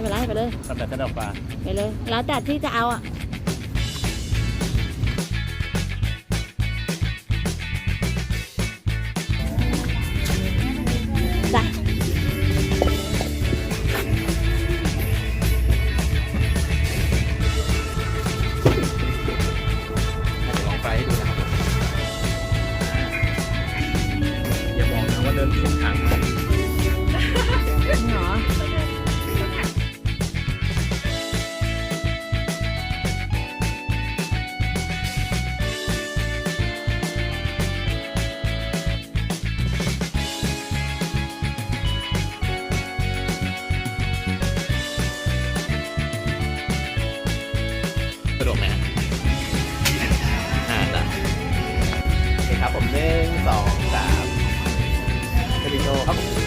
ไม่เป็นไรไปเลยทำแต่สะดอกกว่าไปเลย แล้วแต่ที่จะเอาอะจ้ะให้ลองไปให้ดูนะครับอย่าบอกนะว่าเดินถูกทางมา สะดวกไหมฮะอ่าจ้ะโอเคครับผมหนึ่งสองสามสตูดิโอครับผม